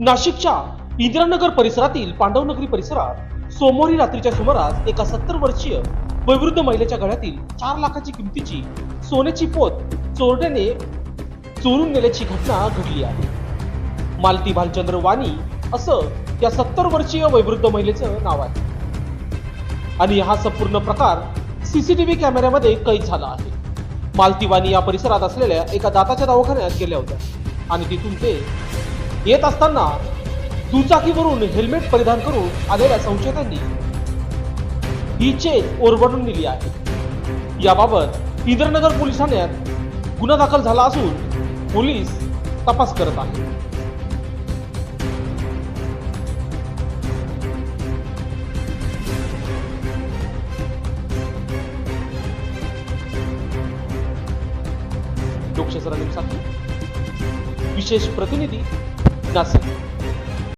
नाशिकच्या इंदिरानगर परिसरातील पांडवनगरी परिसरात सोमवारी रात्रीच्या सुमारास एका सत्तर वर्षीय वैवृद्ध महिलेच्या गळ्यातील चार लाखाची किमतीची सोन्याची पोत चोरट्याने चोरून नेल्याची घटना घडली आहे. मालती भालचंद्र वाणी असं या सत्तर वर्षीय वैवृद्ध महिलेचं नाव आहे. आणि हा संपूर्ण प्रकार सीसीटीव्ही कॅमेऱ्यामध्ये कैद झाला आहे. मालती वाणी या परिसरात असलेल्या एका दाताच्या दवाखान्यात गेल्या होत्या. आणि तिथून ते येत असताना दुचाकीवरून हेल्मेट परिधान करून आलेल्या संशयितांनी ही चेन ओरबडून दिली आहे. याबाबत इंद्रनगर पोलीस ठाण्यात गुन्हा दाखल झाला असून पोलीस तपास करत आहेत. लोकशाही विशेष प्रतिनिधी ਦੱਸ।